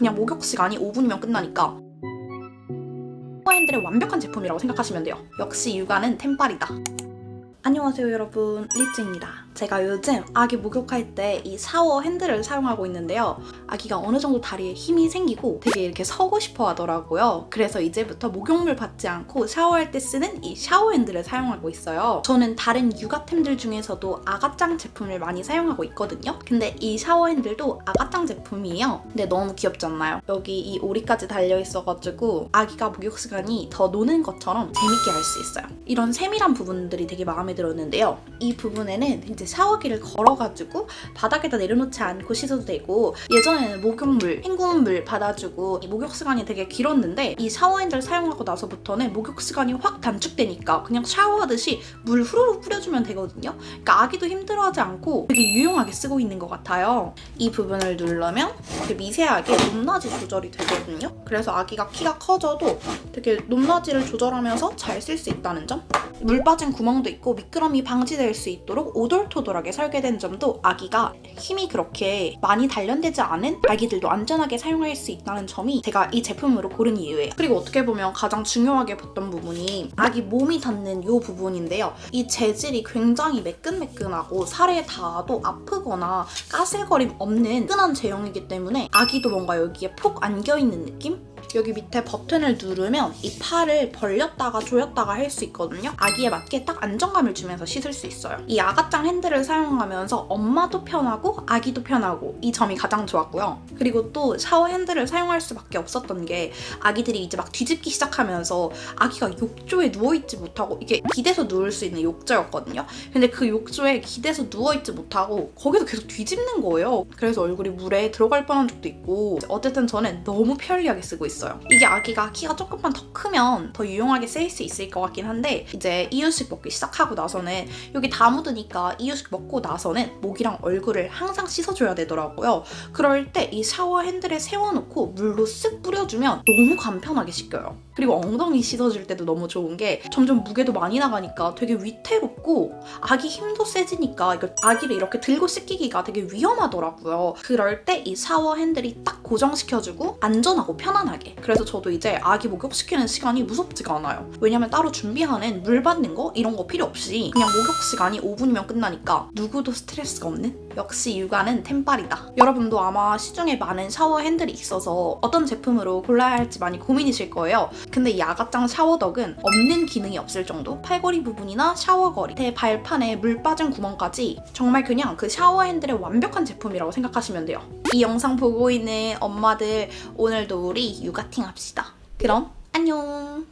그냥 목욕 시간이 5분이면 끝나니까 샤워핸들의 완벽한 제품이라고 생각하시면 돼요. 역시 육아는 템빨이다. 안녕하세요 여러분 리츠입니다. 제가 요즘 아기 목욕할 때 이 샤워 핸들을 사용하고 있는데요. 아기가 어느 정도 다리에 힘이 생기고 되게 이렇게 서고 싶어 하더라고요. 그래서 이제부터 목욕물 받지 않고 샤워할 때 쓰는 이 샤워 핸들을 사용하고 있어요. 저는 다른 육아템들 중에서도 아가짱 제품을 많이 사용하고 있거든요. 근데 이 샤워 핸들도 아가짱 제품이에요. 근데 너무 귀엽지 않나요? 여기 이 오리까지 달려 있어가지고 아기가 목욕 시간이 더 노는 것처럼 재밌게 할 수 있어요. 이런 세밀한 부분들이 되게 마음에 들었는데요. 이 부분에는 이제 샤워기를 걸어가지고 바닥에다 내려놓지 않고 씻어도 되고 예전에는 목욕물, 헹굼물 받아주고 이 목욕 시간이 되게 길었는데 이 샤워핸들 사용하고 나서부터는 목욕 시간이 확 단축되니까 그냥 샤워하듯이 물 후루룩 뿌려주면 되거든요. 그러니까 아기도 힘들어하지 않고 되게 유용하게 쓰고 있는 것 같아요. 이 부분을 누르면 되게 미세하게 높낮이 조절이 되거든요. 그래서 아기가 키가 커져도 되게 높낮이를 조절하면서 잘 쓸 수 있다는 점. 물 빠진 구멍도 있고 미끄럼이 방지될 수 있도록 오돌 토돌하게 설계된 점도 아기가 힘이 그렇게 많이 단련되지 않은 아기들도 안전하게 사용할 수 있다는 점이 제가 이 제품으로 고른 이유예요. 그리고 어떻게 보면 가장 중요하게 봤던 부분이 아기 몸이 닿는 이 부분인데요. 이 재질이 굉장히 매끈매끈하고 살에 닿아도 아프거나 까슬거림 없는 끈한 제형이기 때문에 아기도 뭔가 여기에 폭 안겨있는 느낌? 여기 밑에 버튼을 누르면 이 팔을 벌렸다가 조였다가 할 수 있거든요. 아기에 맞게 딱 안정감을 주면서 씻을 수 있어요. 이 아가짱 핸들을 사용하면서 엄마도 편하고 아기도 편하고 이 점이 가장 좋았고요. 그리고 또 샤워 핸들을 사용할 수밖에 없었던 게 아기들이 이제 막 뒤집기 시작하면서 아기가 욕조에 누워있지 못하고 이게 기대서 누울 수 있는 욕조였거든요. 근데 그 욕조에 기대서 누워있지 못하고 거기서 계속 뒤집는 거예요. 그래서 얼굴이 물에 들어갈 뻔한 적도 있고 어쨌든 저는 너무 편리하게 쓰고 있어요. 이게 아기가 키가 조금만 더 크면 더 유용하게 쓰일 수 있을 것 같긴 한데 이제 이유식 먹기 시작하고 나서는 여기 다 묻으니까 이유식 먹고 나서는 목이랑 얼굴을 항상 씻어줘야 되더라고요. 그럴 때 이 샤워 핸들에 세워놓고 물로 쓱 뿌려주면 너무 간편하게 씻겨요. 그리고 엉덩이 씻어줄 때도 너무 좋은 게 점점 무게도 많이 나가니까 되게 위태롭고 아기 힘도 세지니까 이걸 아기를 이렇게 들고 씻기기가 되게 위험하더라고요. 그럴 때 이 샤워 핸들이 딱 고정시켜주고 안전하고 편안하게. 그래서 저도 이제 아기 목욕시키는 시간이 무섭지가 않아요. 왜냐면 따로 준비하는 물 받는 거 이런 거 필요 없이 그냥 목욕 시간이 5분이면 끝나니까 누구도 스트레스가 없는? 역시 육아는 템빨이다. 여러분도 아마 시중에 많은 샤워 핸들이 있어서 어떤 제품으로 골라야 할지 많이 고민이실 거예요. 근데 이 아가짱 샤워덕은 없는 기능이 없을 정도 팔걸이 부분이나 샤워거리, 대 발판에 물 빠진 구멍까지 정말 그냥 그 샤워 핸들의 완벽한 제품이라고 생각하시면 돼요. 이 영상 보고 있는 엄마들 오늘도 우리 육아팅 합시다. 그럼 안녕.